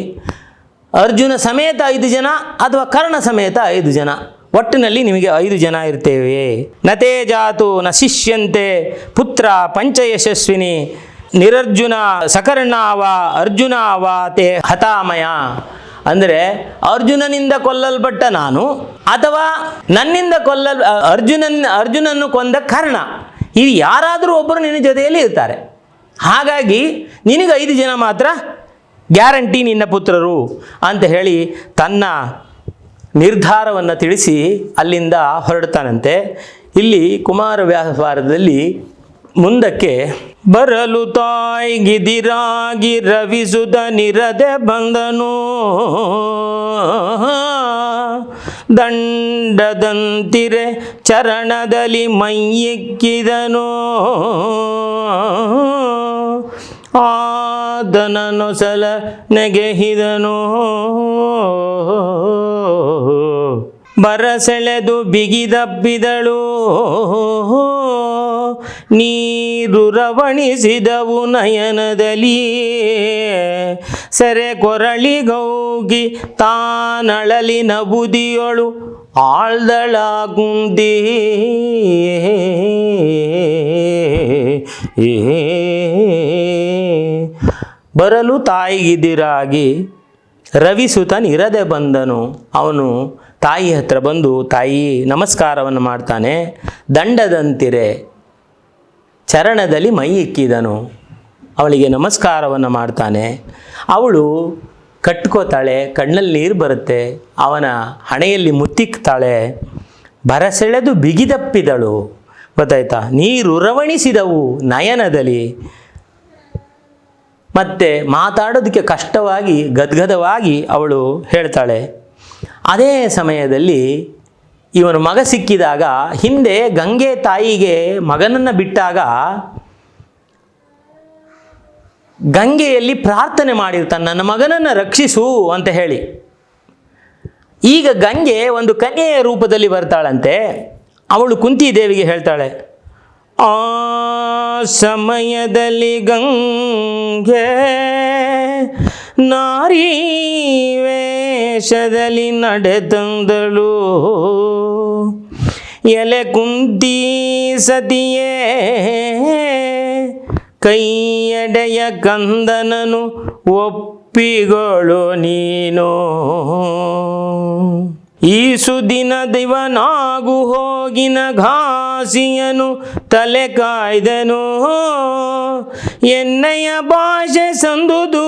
ಅರ್ಜುನ ಸಮೇತ ಐದು ಜನ ಅಥವಾ ಕರ್ಣ ಸಮೇತ ಐದು ಜನ. ಒಟ್ಟಿನಲ್ಲಿ ನಿಮಗೆ ಐದು ಜನ ಇರ್ತೇವೆ. ನತೇ ಜಾತು ನ ಶಿಷ್ಯಂತೆ ಪುತ್ರ ಪಂಚಯಶಸ್ವಿನಿ ನಿರರ್ಜುನ ಸಕರ್ಣಾವ ಅರ್ಜುನ ಅವಾತೆ ಹತಾಮಯ. ಅಂದರೆ ಅರ್ಜುನನಿಂದ ಕೊಲ್ಲಲ್ಪಟ್ಟ ನಾನು ಅಥವಾ ನನ್ನಿಂದ ಕೊಲ್ಲಲ್ ಅರ್ಜುನನ್, ಅರ್ಜುನನ್ನು ಕೊಂದ ಕರ್ಣ. ಇದು ಯಾರಾದರೂ ಒಬ್ಬರು ನಿನ್ನ ಜೊತೆಯಲ್ಲಿ ಇರ್ತಾರೆ. ಹಾಗಾಗಿ ನಿನಗೆ ಐದು ಜನ ಮಾತ್ರ ಗ್ಯಾರಂಟಿ ನಿನ್ನ ಪುತ್ರರು ಅಂತ ಹೇಳಿ ತನ್ನ ನಿರ್ಧಾರವನ್ನು ತಿಳಿಸಿ ಅಲ್ಲಿಂದ ಹೊರಡ್ತಾನಂತೆ. ಇಲ್ಲಿ ಕುಮಾರ ವ್ಯಾಪಾರದಲ್ಲಿ ಮುಂದಕ್ಕೆ ಬರಲು ತಾಯಿಗಿದಿರಾಗಿ ರವಿಸುದ ನಿರದೆ ಬಂದನು. ದಂಡದಂತಿರೆ ಚರಣದಲ್ಲಿ ಮೈಯಿಕ್ಕಿದನು. ಆದನನು ಸಲ ನೆಗೆಹಿದನು ಬರಸೆಳೆದು ಬಿಗಿದಪ್ಪಿದಳು. ನೀರು ರವಣಿಸಿದವು ನಯನದಲ್ಲಿ. ಸೆರೆ ಕೊರಳಿಗೌಗಿ ತಾನಳಲಿ ನಬುದಿಯೊಳು ಆಳ್ದಳಾಗುಂದಿ ಬರಲು ತಾಯಿಗಿದಿರಾಗಿ ರವಿಸುತನಿರದೆ ಬಂದನು. ಅವನು ತಾಯಿ ಹತ್ರ ಬಂದು ತಾಯಿ ನಮಸ್ಕಾರವನ್ನು ಮಾಡ್ತಾನೆ, ದಂಡದಂತಿರೆ ಚರಣದಲ್ಲಿ ಮೈ ಇಕ್ಕಿದನು ಅವಳಿಗೆ ನಮಸ್ಕಾರವನ್ನು ಮಾಡ್ತಾನೆ. ಅವಳು ಕಟ್ಕೋತಾಳೆ, ಕಣ್ಣಲ್ಲಿ ನೀರು ಬರುತ್ತೆ, ಅವನ ಹಣೆಯಲ್ಲಿ ಮುತ್ತಿಕ್ತಾಳೆ. ಬರಸೆಳೆದು ಬಿಗಿದಪ್ಪಿದಳು. ಗೊತ್ತಾಯ್ತಾ? ನೀರು ರವಣಿಸಿದವು ನಯನದಲ್ಲಿ. ಮತ್ತೆ ಮಾತಾಡೋದಕ್ಕೆ ಕಷ್ಟವಾಗಿ ಗದ್ಗದವಾಗಿ ಅವಳು ಹೇಳ್ತಾಳೆ, ಅದೇ ಸಮಯದಲ್ಲಿ ಇವನು ಮಗ ಸಿಕ್ಕಿದಾಗ ಹಿಂದೆ ಗಂಗೆ ತಾಯಿಗೆ ಮಗನನ್ನು ಬಿಟ್ಟಾಗ ಗಂಗೆಯಲ್ಲಿ ಪ್ರಾರ್ಥನೆ ಮಾಡಿರ್ತಾನೆ ನನ್ನ ಮಗನನ್ನು ರಕ್ಷಿಸು ಅಂತ ಹೇಳಿ. ಈಗ ಗಂಗೆ ಒಂದು ಕನ್ಯೆಯ ರೂಪದಲ್ಲಿ ಬರ್ತಾಳಂತೆ. ಅವಳು ಕುಂತಿ ದೇವಿಗೆ ಹೇಳ್ತಾಳೆ, ಆ ಸಮಯದಲ್ಲಿ ಗಂಗೆ ನಾರಿ ವೇಷದಲ್ಲಿ ನಡೆತಂದಳು ಎಲೆ ಕುಂತಿ ಸತಿಯೇ ಕೈಯಡೆಯ ಕಂದನನು ಒಪ್ಪಿಗಳು ನೀನು. ಈ ಸುದಿನ ದಿವನಾಗು ಹೋಗಿನ ಘಾಸಿಯನು ತಲೆ ಕಾಯ್ದನು. ಎನ್ನಯ ಭಾಷೆ ಸಂದುದು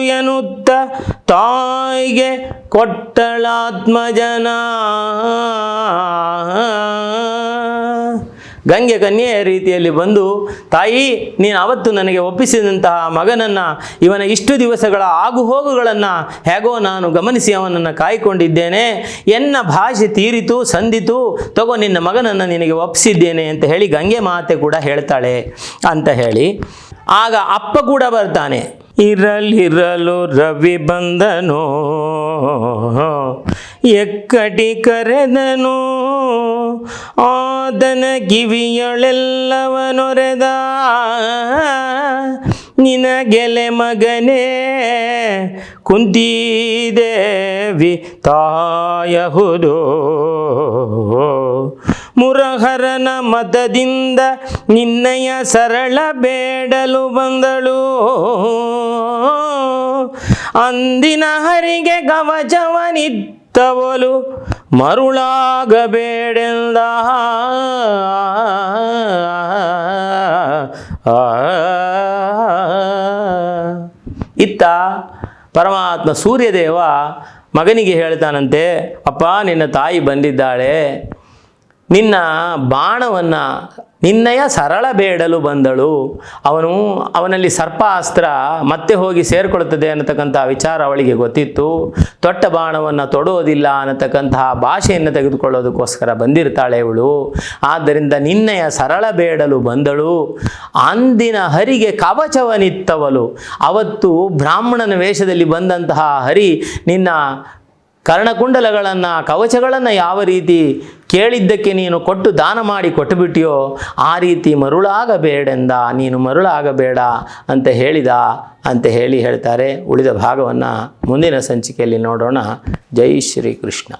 ಎನ್ನುತ್ತ ತಾಯಿಗೆ ಕೊಟ್ಟಳಾತ್ಮಜನ. ಗಂಗೆ ಕನ್ಯೆಯ ರೀತಿಯಲ್ಲಿ ಬಂದು, ತಾಯಿ, ನೀನು ಅವತ್ತು ನನಗೆ ಒಪ್ಪಿಸಿದಂತಹ ಮಗನನ್ನು ಇವನ ಇಷ್ಟು ದಿವಸಗಳ ಆಗುಹೋಗುಗಳನ್ನು ಹೇಗೋ ನಾನು ಗಮನಿಸಿ ಅವನನ್ನು ಕಾಯ್ಕೊಂಡಿದ್ದೇನೆ. ಎನ್ನ ಭಾಷೆ ತೀರಿತು, ಸಂದಿತು, ತಗೋ ನಿನ್ನ ಮಗನನ್ನು ನಿನಗೆ ಒಪ್ಪಿಸಿದ್ದೇನೆ ಅಂತ ಹೇಳಿ ಗಂಗೆ ಮಾತೆ ಕೂಡ ಹೇಳ್ತಾಳೆ ಅಂತ ಹೇಳಿ. ಆಗ ಅಪ್ಪ ಕೂಡ ಬರ್ತಾನೆ, ಇರಲಿರಲು ರವಿ ಬಂದನು, ಎಕ್ಕಟಿ ಕರೆದನು ಆದನ ಕಿವಿಯೊಳೆಲ್ಲವನೊರೆದ. ನಿನಗೆಲೆ ಮಗನೇ ಕುಂತಿದೇವಿ ತಾಯಹುದು. ಮುರಹರನ ಮತದಿಂದ ನಿನ್ನಯ ಸರಳ ಬೇಡಲು ಬಂದಳು. ಅಂದಿನ ಹರಿಗೆ ಕವಚವನಿತ್ತವಲು ಮರುಳಾಗಬೇಡೆಂದ. ಇತ್ತ ಪರಮಾತ್ಮ ಸೂರ್ಯದೇವ ಮಗನಿಗೆ ಹೇಳ್ತಾನಂತೆ ಅಪ್ಪ ನಿನ್ನ ತಾಯಿ ಬಂದಿದ್ದಾಳೆ. ನಿನ್ನ ಬಾಣವನ್ನು ನಿನ್ನಯ ಸರಳ ಬೇಡಲು ಬಂದಳು. ಅವನು ಅವನಲ್ಲಿ ಸರ್ಪಾಸ್ತ್ರ ಮತ್ತೆ ಹೋಗಿ ಸೇರಿಕೊಳ್ಳುತ್ತದೆ ಅನ್ನತಕ್ಕಂಥ ವಿಚಾರ ಅವಳಿಗೆ ಗೊತ್ತಿತ್ತು. ತೊಟ್ಟ ಬಾಣವನ್ನು ತೊಡೋದಿಲ್ಲ ಅನ್ನತಕ್ಕಂತಹ ಭಾಷೆಯನ್ನು ತೆಗೆದುಕೊಳ್ಳೋದಕ್ಕೋಸ್ಕರ ಬಂದಿರ್ತಾಳೆ ಇವಳು. ಆದ್ದರಿಂದ ನಿನ್ನಯ ಸರಳ ಬೇಡಲು ಬಂದಳು. ಅಂದಿನ ಹರಿಗೆ ಕವಚವನಿತ್ತವಳು. ಅವತ್ತು ಬ್ರಾಹ್ಮಣನ ವೇಷದಲ್ಲಿ ಬಂದಂತಹ ಹರಿ ನಿನ್ನ ಕರ್ಣಕುಂಡಲಗಳನ್ನು, ಕವಚಗಳನ್ನು ಯಾವ ರೀತಿ ಕೇಳಿದ್ದಕ್ಕೆ ನೀನು ಕೊಟ್ಟು ದಾನ ಮಾಡಿ ಕೊಟ್ಟುಬಿಟ್ಟಿಯೋ ಆ ರೀತಿ ಮರುಳಾಗಬೇಡೆಂದ, ನೀನು ಮರುಳಾಗಬೇಡ ಅಂತ ಹೇಳಿದ ಅಂತ ಹೇಳಿ ಹೇಳ್ತಾರೆ ಉಳಿದ ಭಾಗವನ್ನು ಮುಂದಿನ ಸಂಚಿಕೆಯಲ್ಲಿ ನೋಡೋಣ. ಜೈ ಶ್ರೀ ಕೃಷ್ಣ